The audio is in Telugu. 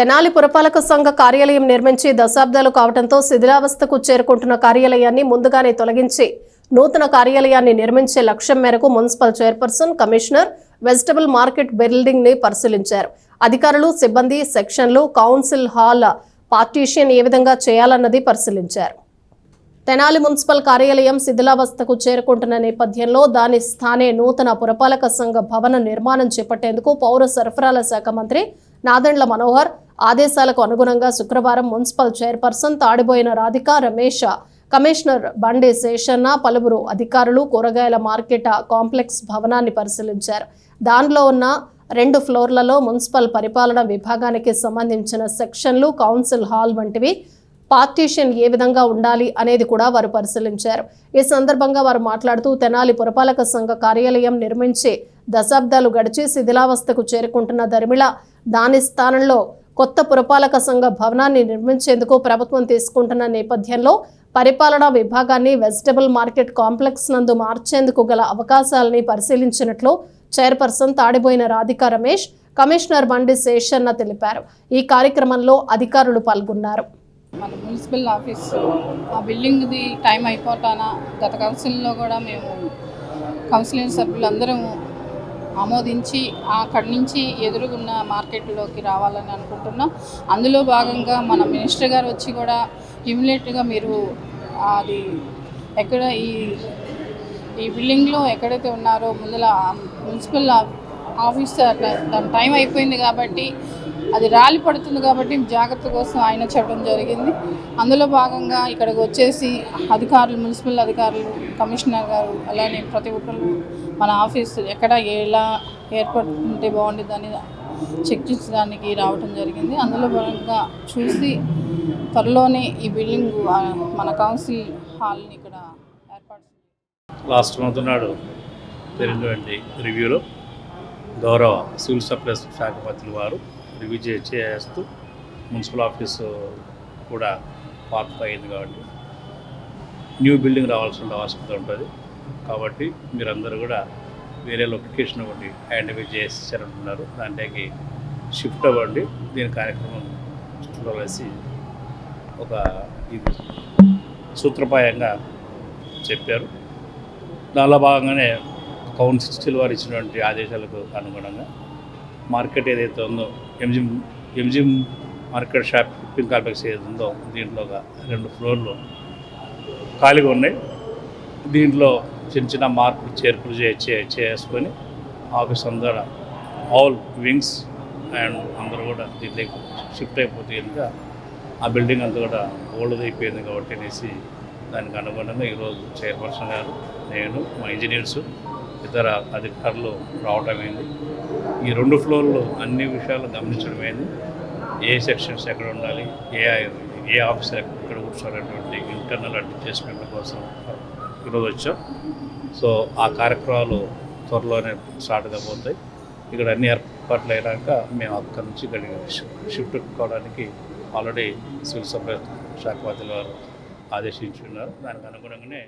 తెనాలి పురపాలక సంఘ కార్యాలయం నిర్మించి దశాబ్దాలు కావడంతో శిథిలావస్థకు చేరుకుంటున్న కార్యాలయాన్ని ముందుగానే తొలగించి నూతన కార్యాలయాన్ని నిర్మించే లక్ష్యం మేరకు municipal chairperson commissioner vegetable market బిల్డింగ్ని పరిశీలించారు. అధికారులు సిబ్బంది సెక్షన్లు కౌన్సిల్ హాల్ పార్టీషన్ ఏ విధంగా చేయాలన్నది పరిశీలించారు. తెనాలి మున్సిపల్ కార్యాలయం శిథిలావస్థకు చేరుకుంటున్న నేపథ్యంలో దాని స్థానే నూతన పురపాలక సంఘ భవన నిర్మాణం చేపట్టేందుకు పౌర సరఫరాల శాఖ మంత్రి నాదెండ్ల మనోహర్ ఆదేశాలకు అనుగుణంగా శుక్రవారం municipal chairperson Tadiboina Radhika Ramesh commissioner Bandi Seshanna పలువురు అధికారులు కూరగాయల మార్కెట్ కాంప్లెక్స్ భవనాన్ని పరిశీలించారు. దానిలో ఉన్న రెండు ఫ్లోర్లలో మున్సిపల్ పరిపాలన విభాగానికి సంబంధించిన సెక్షన్లు కౌన్సిల్ హాల్ వంటివి పార్టీషన్ ఏ విధంగా ఉండాలి అనేది కూడా వారు పరిశీలించారు. ఈ సందర్భంగా వారు మాట్లాడుతూ తెనాలి పురపాలక సంఘ కార్యాలయం నిర్మించి దశాబ్దాలు గడిచి శిథిలావస్థకు చేరుకుంటున్న దరిమిళ దాని స్థానంలో కొత్త పురపాలక సంఘ భవనాన్ని నిర్మించేందుకు ప్రభుత్వం తీసుకుంటున్న నేపథ్యంలో పరిపాలనా విభాగాన్ని వెజిటబుల్ మార్కెట్ కాంప్లెక్స్ నందు మార్చేందుకు గల అవకాశాలని పరిశీలించినట్లు చైర్పర్సన్ తాడిబోయిన రాధిక రమేష్ కమిషనర్ బండి శేషన్న తెలిపారు. ఈ కార్యక్రమంలో అధికారులు పాల్గొన్నారు. మన మున్సిపల్ ఆఫీస్ ఆ బిల్డింగ్ది టైం అయిపోతానా? గత కౌన్సిల్లో కూడా మేము కౌన్సిలింగ్ సభ్యులందరం ఆమోదించి అక్కడి నుంచి ఎదురుగున్న మార్కెట్లోకి రావాలని అనుకుంటున్నాం. అందులో భాగంగా మన మినిస్టర్ గారు వచ్చి కూడా ఇమ్మీడియట్గా మీరు అది ఎక్కడ ఈ ఈ బిల్డింగ్లో ఎక్కడైతే ఉన్నారో ముందల మున్సిపల్ ఆఫీస్ దాని టైం అయిపోయింది కాబట్టి అది రాలి పడుతుంది కాబట్టి జాగ్రత్త కోసం ఆయన చెప్పడం జరిగింది. అందులో భాగంగా ఇక్కడికి వచ్చేసి అధికారులు మున్సిపల్ అధికారులు కమిషనర్ గారు అలానే ప్రతి ఒక్కరు మన ఆఫీస్ ఎక్కడ ఎలా ఏర్పడుతుంటే బాగుంటుంది అని చెక్ చేసడానికి రావడం జరిగింది. అందులో భాగంగా చూసి త్వరలోనే ఈ బిల్డింగ్ మన కౌన్సిల్ హాల్ని ఇక్కడ ఏర్పాటు లాస్ట్ మంత్ నాడు జరిగినటువంటి రివ్యూలో గౌరవ సివిల్ సప్లైస్ శాఖ మంత్రులు వారు రివ్యూ చే- చేస్తూ మున్సిపల్ ఆఫీసు కూడా పార్క్ అయింది కాబట్టి న్యూ బిల్డింగ్ రావాల్సిన అవసరం ఉంటుంది. కాబట్టి మీరందరూ కూడా వేరే లొకేషన్ ఒకటి ఐడెంటిఫై చేశారంటున్నారు దాంట్లోకి షిఫ్ట్ అవ్వండి. దీని కార్యక్రమం వేసి ఒక ఇది సూత్రప్రాయంగా చెప్పారు. దానిలో భాగంగానే కౌన్సిల్ వారు ఇచ్చినటువంటి ఆదేశాలకు అనుగుణంగా మార్కెట్ ఏదైతే ఉందో ఎంజిమ్ ఎంజిమ్ మార్కెట్ షాపింగ్ కాంప్లెక్స్ ఏది ఉందో దీంట్లో ఒక రెండు ఫ్లోర్లు ఖాళీగా ఉన్నాయి. దీంట్లో చిన్న చిన్న మార్పులు చేర్పులు చే చే- చేసుకొని ఆఫీస్ అందరూ ఆల్ వింగ్స్ అండ్ అందరూ కూడా దీంట్లోకి షిఫ్ట్ అయిపోతే కనుక ఆ బిల్డింగ్ అంతా కూడా ఓల్డ్ అయిపోయింది కాబట్టి అనేసి దానికి అనుగుణంగా ఈరోజు చైర్పర్సన్ గారు నేను మా ఇంజనీర్స్ ఇతర అధికారులు రావటమైంది ఈ రెండు ఫ్లోర్లు అన్ని విషయాలు గమనించడమైంది ఏ సెక్షన్స్ ఎక్కడ ఉండాలి ఏ ఏ ఆఫీసర్ ఎక్కడ కూర్చోవాలనేటువంటి ఇంటర్నల్ అడ్జస్ట్మెంట్ కోసం ఈరోజు వచ్చాం సో ఆ కార్యక్రమాలు త్వరలోనే స్టార్ట్ కాబోతాయి. ఇక్కడ అన్ని ఏర్పాట్లు అయినాక మేము అక్కడి నుంచి ఇక్కడికి షిఫ్ట్ కావడానికి ఆల్రెడీ సివిల్ సప్లై శాఖ మంత్రులు వారు ఆదేశించున్నారు. దానికి అనుగుణంగానే